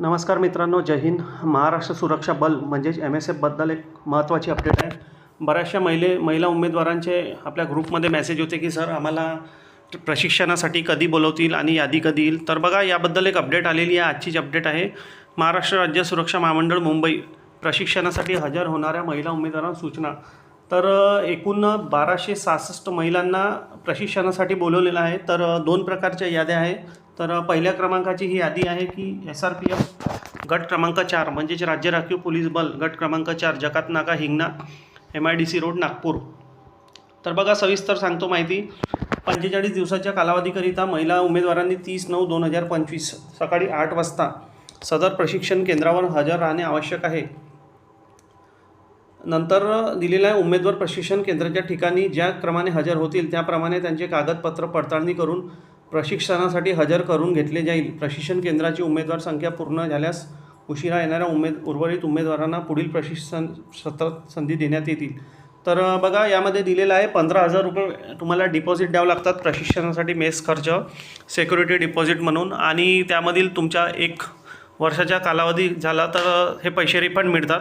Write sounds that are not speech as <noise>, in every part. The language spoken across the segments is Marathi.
नमस्कार मित्रांनो जय हिंद. महाराष्ट्र सुरक्षा बल म्हणजेच एम एस एफबद्दल एक महत्त्वाची अपडेट आहे. बऱ्याचशा महिले महिला उमेदवारांचे आपल्या ग्रुपमध्ये मेसेज होते की सर आम्हाला प्रशिक्षणासाठी कधी बोलवतील आणि यादी कधी येईल? तर बघा याबद्दल एक अपडेट आलेली आहे. आजचीच अपडेट आहे. महाराष्ट्र राज्य सुरक्षा महामंडळ मुंबई. प्रशिक्षणासाठी हजर होणाऱ्या महिला उमेदवारांना सूचना. तर एकूण बाराशे सहासष्ट महिलांना प्रशिक्षणासाठी बोलवलेलं आहे. तर दोन प्रकारच्या याद्या आहे तर पहिल्या क्रमांकाची ही यादी आहे की एस आर पी एफ गट क्रमांक चार म्हणजेच राज्य राखीव पोलीस बल गट क्रमांक चार जकात नाका Hingna M I D C road Nagpur. तर बघा सविस्तर सांगतो माहिती. पंचेचाळीस दिवसाच्या कालावधीकरिता महिला उमेदवारांनी तीस नऊ दोन हजार पंचवीस सकाळी आठ वाजता सदर प्रशिक्षण केंद्रावर हजर राहणे आवश्यक आहे. नंतर दिलेल्या उमेदवार प्रशिक्षण केंद्राच्या ठिकाणी ज्या क्रमाने हजर होतील त्याप्रमाणे त्यांचे कागदपत्र पडताळणी करून प्रशिक्षणासाठी हजर करून घेतले जाईल. प्रशिक्षण केंद्राची उमेदवार संख्या पूर्ण झाल्यास उशिरा येणाऱ्या उमेद उर्वरित उमेदवारांना पुढील प्रशिक्षण सत्र संधी देण्यात येतील. तर बघा यामध्ये दिलेलं आहे पंधरा हजार रुपये तुम्हाला डिपॉझिट द्यावं लागतात. प्रशिक्षणासाठी मेस खर्च सेक्युरिटी डिपॉझिट म्हणून आणि त्यामधील तुमच्या एक वर्षाच्या कालावधी झाला तर हे पैसे रिफंड मिळतात.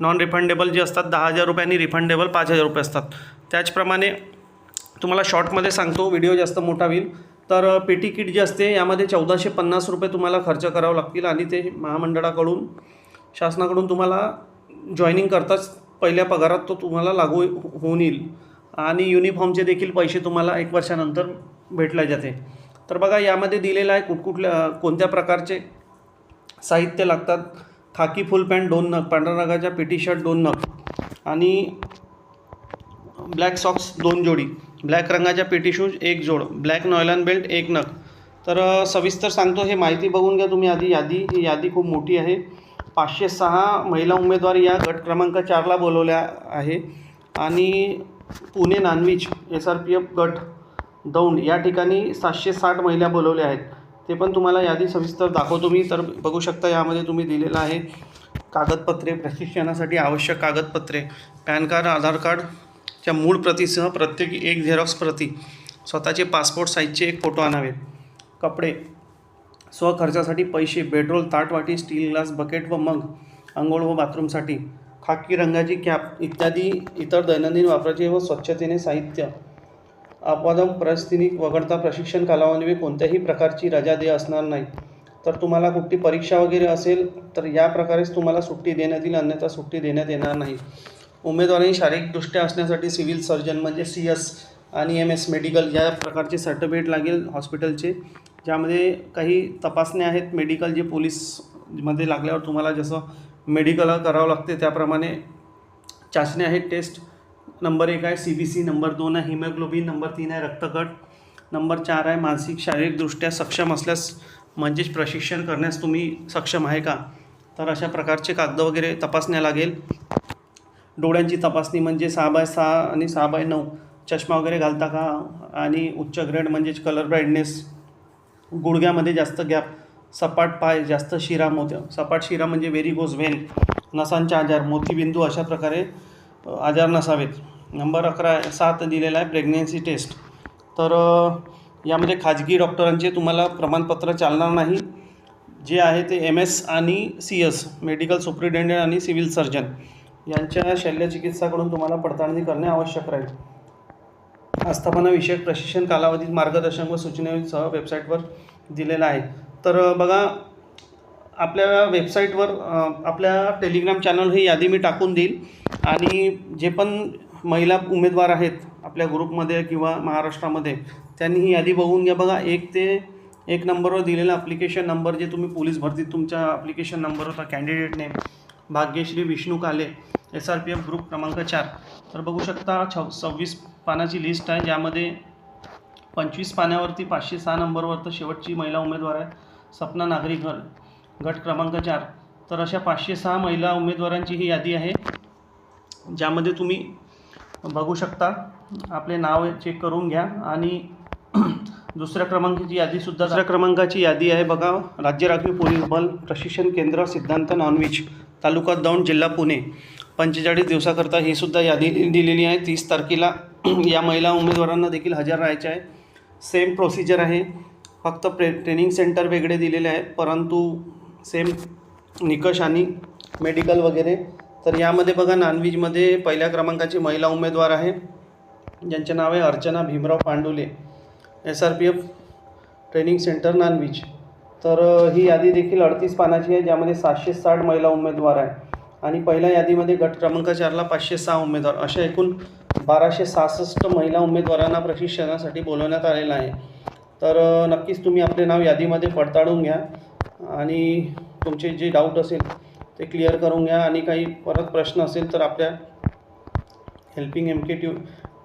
नॉन रिफंडेबल जे असतात दहा हजार रुपये आणि रिफंडेबल पाच हजार रुपये असतात. त्याचप्रमाणे तुम्हाला शॉर्टमध्ये सांगतो व्हिडिओ जास्त मोठा होईल. तर पेटी किट जे असते यामध्ये चौदाशे पन्नास रुपये तुम्हाला खर्च करावं लागतील आणि ते महामंडळाकडून शासनाकडून तुम्हाला जॉईनिंग करताच पहिल्या पगारात तो तुम्हाला लागू होऊन येईल. आणि युनिफॉर्मचे देखील पैसे तुम्हाला एक वर्षानंतर भेटले जाते. तर बघा यामध्ये दिलेलं आहे कुठकुठल्या कोणत्या प्रकारचे साहित्य लागतात. खाकी फुल पॅन्ट दोन नग पांढऱ्या रंगाच्या पेटी शर्ट दोन नग आणि ब्लॅक सॉक्स दोन जोडी. ब्लॅक रंगाच्या पेटी शूज एक जोड ब्लॅक नॉयलन बेल्ट एक नग. तर सविस्तर सांगतो हे माहिती बघून घ्या तुम्ही आधी. यादी ही यादी खूप मोठी आहे. पाचशे सहा महिला उमेदवार या गट क्रमांक चारला बोलवल्या आहे. आणि Pune Nanvij S R P F गट दौंड या ठिकाणी सातशे साठ महिला बोलवल्या आहेत. ते पण तुम्हाला यादी सविस्तर दाखवतो मी. तर बघू शकता यामध्ये तुम्ही दिलेलं आहे कागदपत्रे प्रशिक्षणासाठी आवश्यक कागदपत्रे पॅन कार्ड आधार कार्डच्या मूळ प्रतीसह प्रत्येकी एक झेरॉक्स प्रती स्वतःचे पासपोर्ट साईजचे एक फोटो आणावे. कपडे स्वखर्चासाठी पैसे बेडरोल ताटवाटी स्टील ग्लास बकेट व मग आंघोळ व बाथरूमसाठी खाकी रंगाची कॅप इत्यादी इतर दैनंदिन वापराचे व स्वच्छतेने साहित्य अपवादम परिस्थिती वगळता प्रशिक्षण कालावधीमध्ये कोणत्याही प्रकारची रजा दे असणार नाही. तर तुम्हाला कुठली परीक्षा वगैरे असेल तर या प्रकारेच तुम्हाला सुट्टी देण्यात येईल अन्यथा सुट्टी देण्यात येणार नाही. उमेदवारांनी शारीरिकदृष्ट्या असण्यासाठी सिव्हिल सर्जन म्हणजे सी एस आणि एम एस मेडिकल या प्रकारचे सर्टिफिकेट लागेल हॉस्पिटलचे. ज्यामध्ये काही तपासण्या आहेत मेडिकल जे पोलीसमध्ये लागल्यावर तुम्हाला जसं मेडिकल करावं लागते त्याप्रमाणे चाचण्या आहेत टेस्ट नंबर एक आहे सी बी सी नंबर दोन आहे हिमोग्लोबिन नंबर तीन आहे रक्तगट नंबर चार आहे मानसिक शारीरिकदृष्ट्या सक्षम असल्यास म्हणजेच प्रशिक्षण करण्यास तुम्ही सक्षम आहे का? तर अशा प्रकारचे कागद वगैरे तपासण्या लागेल. डोळ्यांची तपासणी म्हणजे सहा बाय सहा आणि सहा बाय नऊ. चष्मा वगैरे घालता का? आणि उच्च ग्रेड म्हणजेच कलर ब्राईटनेस गुडघ्यामध्ये जास्त गॅप सपाट पाय जास्त शिरा मोत्या. सपाट शिरा म्हणजे व्हेरी गोज व्हेन नसांचे आजार मोतीबिंदू अशा प्रकारे आजार नसावेत. नंबर अकरा सात दिलेला आहे प्रेग्नेन्सी टेस्ट तर यामध्ये खाजगी डॉक्टरांचे तुम्हाला प्रमाणपत्र चालणार नाही. जे आहे ते एम एस आणि सी एस मेडिकल सुप्रिटेंडेंट आणि सिव्हिल सर्जन यांच्या शल्यचिकित्साकडून तुम्हाला पडताळणी करणे आवश्यक राहील. आस्थापनाविषयक प्रशिक्षण कालावधीत मार्गदर्शन व सूचनेसह वेबसाईटवर दिलेलं आहे. तर बघा आपल्या वेबसाईटवर आपल्या टेलिग्राम चॅनल ही यादी मी टाकून देईल. आणि जे पण महिला उमेदवार आहेत आपल्या ग्रुपमध्ये किंवा महाराष्ट्रामध्ये त्यांनी ही यादी बघून घ्या. बघा एक ते एक नंबरवर दिलेला ॲप्लिकेशन नंबर जे तुम्ही पोलीस भरतीत तुमच्या ॲप्लिकेशन नंबर होता candidate name Bhagyashree Vishnu Kale S R P F group क्रमांक चार. तर बघू शकता छ सव्वीस पानाची लिस्ट आहे. ज्यामध्ये पंचवीस पाण्यावरती पाचशे सहा नंबरवर तर शेवटची महिला उमेदवार आहे. सपना नागरीकर. गट क्रमांक चार. तर अशा पाचशे सहा महिला उमेदवारांची ही यादी आहे ज्यामध्ये तुम्ही बघू शकता. आपले नाव चेक करून घ्या आणि <clears throat> दुसऱ्या क्रमांकाची यादीसुद्धा दुसऱ्या क्रमांकाची यादी आहे बघा. राज्य राखीव पोलीस बल प्रशिक्षण केंद्र सिद्धांत नॉनव्हेज तालुका दौंड जिल्हा पुणे. पंचेचाळीस दिवसाकरता ही सुद्धा यादी दिलेली आहे. तीस तारखेला <clears throat> या महिला उमेदवारांना देखील हजर राहायचे आहे. सेम प्रोसिजर आहे. फक्त प्रे ट्रेनिंग सेंटर वेगळे दिलेले आहेत परंतु सेम निकष आणि मेडिकल वगैरे. तर यामध्ये बघा नॉनव्हेजमध्ये पहिल्या क्रमांकाची महिला उमेदवार आहे. ज्यांचे नाव आहे Archana Bhimrao Pandule. S R P F training centre Nanvij. तर ही यादी देखील अडतीस पानाची आहे ज्यामध्ये सातशे साठ महिला उमेदवार आहे. आणि पहिल्या यादीमध्ये गट क्रमांक चारला पाचशे सहा उमेदवार. अशा एकूण बाराशे सहासष्ट महिला उमेदवारांना प्रशिक्षणासाठी बोलवण्यात आलेलं आहे. तर नक्कीच तुम्ही आपले नाव यादीमध्ये पडताळून घ्या. आणि तुमचे जे डाऊट असेल ते क्लिअर करून घ्या. आणि काही परत प्रश्न असेल तर आपल्या हेल्पिंग एम के ट्यू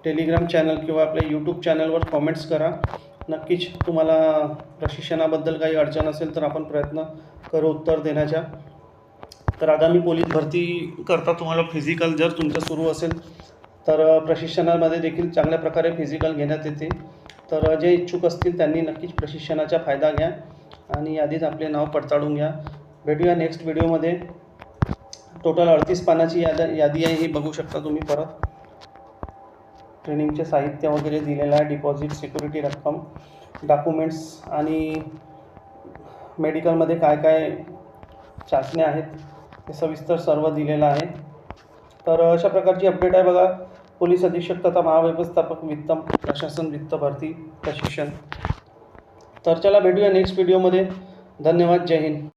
टेलिग्राम चॅनल किंवा आपल्या यूट्यूब चॅनलवर कॉमेंट्स करा. नक्कीच तुम्हाला प्रशिक्षणाबद्दल काही अडचण असेल तर आपण प्रयत्न करू उत्तर देण्याच्या. तर आगामी पोलीस भरती करता तुम्हाला फिजिकल जर तुमचं सुरू असेल तर प्रशिक्षणामध्ये देखील चांगल्या प्रकारे फिजिकल घेण्यात येते. तर जे इच्छुक असतील त्यांनी नक्कीच प्रशिक्षणाचा फायदा घ्या. आणि यादीत आपले नाव पडताळून घ्या. भेटूया नेक्स्ट व्हिडिओमध्ये टोटल अडतीस पानाची याद यादी आहे ही बघू शकता तुम्ही परत. ट्रेनिंगचे साहित्य वगैरे दिलेलं आहे डिपॉझिट सिक्युरिटी रक्कम डॉक्युमेंट्स आणि मेडिकलमध्ये काय काय चाचण्या आहेत ते सविस्तर सर्व दिलेलं आहे. तर अशा प्रकारची अपडेट आहे बघा. पोलीस अधीक्षक तथा महाव्यवस्थापक वित्त प्रशासन वित्त भरती प्रशिक्षण. तर चला भेटूया नेक्स्ट व्हिडिओमध्ये धन्यवाद जय हिंद.